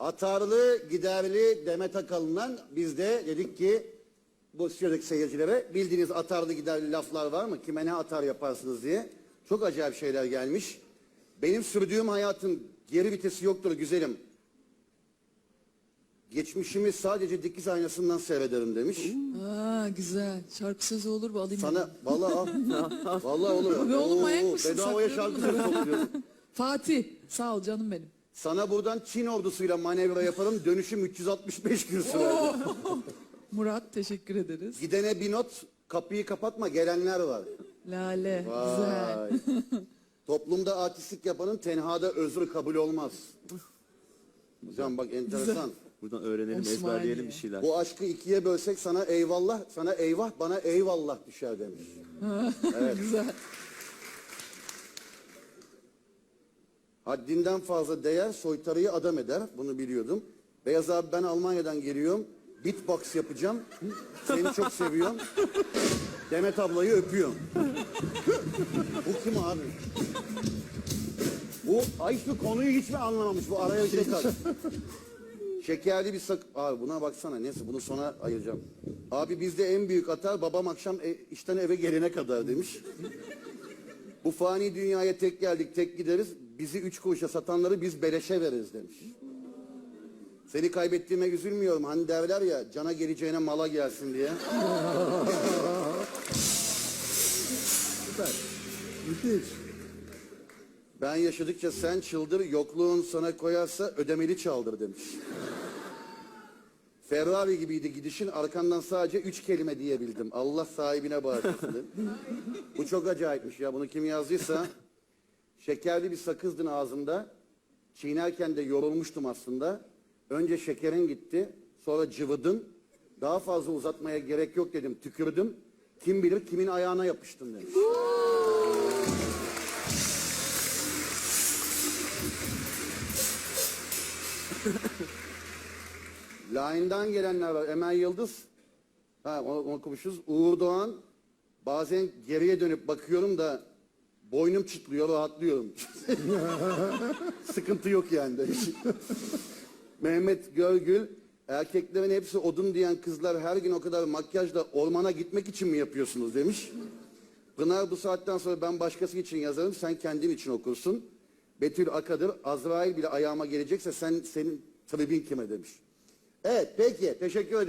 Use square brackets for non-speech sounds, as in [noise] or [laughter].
Atarlı, giderli Demet Akalın'dan biz de dedik ki bu stüdyodaki seyircilere bildiğiniz atarlı giderli laflar var mı? Kime ne atar yaparsınız diye. Çok acayip şeyler gelmiş. Benim sürdüğüm hayatın geri vitesi yoktur güzelim. Geçmişimi sadece dikiz aynasından seyrederim demiş. Aa güzel. Şarkı sözü olur mu alayım. Sana vallahi al. [laughs] vallahi olur. Be oğlum, Oo, manyak mısın? Bedavaya şarkı sözü topluyorsun. [laughs] Fatih sağ ol canım benim. Sana buradan Çin ordusuyla manevra yaparım. Dönüşüm 365 gün sürer. [laughs] Murat teşekkür ederiz. Gidene bir not, kapıyı kapatma gelenler var. Lale güzel. Vay. [laughs] Toplumda artistlik yapanın tenhada özrü kabul olmaz. Hocam bak enteresan. Buradan öğrenelim, Osmaniye. ezberleyelim bir şeyler. Bu aşkı ikiye bölsek sana eyvallah, sana eyvah, bana eyvallah düşer demiş. [laughs] Güzel. Haddinden fazla değer soytarıyı adam eder. Bunu biliyordum. Beyaz abi ben Almanya'dan geliyorum. Beatbox yapacağım. Seni çok seviyorum. Demet ablayı öpüyorum. Bu kim abi? Bu Ayşe konuyu hiç mi anlamamış? Bu araya şey kaldı. Şekerli bir sak... Abi buna baksana neyse bunu sona ayıracağım. Abi bizde en büyük atar babam akşam e, işten eve gelene kadar demiş. Bu fani dünyaya tek geldik tek gideriz. Bizi üç kuruşa satanları biz beleşe veririz demiş. Seni kaybettiğime üzülmüyorum. Hani derler ya cana geleceğine mala gelsin diye. Müthiş. Ben yaşadıkça sen çıldır, yokluğun sana koyarsa ödemeli çaldır demiş. Ferrari gibiydi gidişin, arkandan sadece üç kelime diyebildim. Allah sahibine bağışlasın. Bu çok acayipmiş ya, bunu kim yazdıysa. Şekerli bir sakızdın ağzımda. Çiğnerken de yorulmuştum aslında. Önce şekerin gitti, sonra cıvıdın. Daha fazla uzatmaya gerek yok dedim, tükürdüm. Kim bilir kimin ayağına yapıştın demiş. Line'dan [laughs] gelenler var. Emel Yıldız. Ha, onu, onu. Uğur Doğan. Bazen geriye dönüp bakıyorum da boynum çıtlıyor, rahatlıyorum. [laughs] Sıkıntı yok yani demiş. [laughs] Mehmet Görgül. Erkeklerin hepsi odun diyen kızlar her gün o kadar makyajla ormana gitmek için mi yapıyorsunuz demiş. Pınar bu saatten sonra ben başkası için yazarım sen kendin için okursun. Betül Akadır Azrail bile ayağıma gelecekse sen senin tribin kime demiş. Evet peki teşekkür ederim.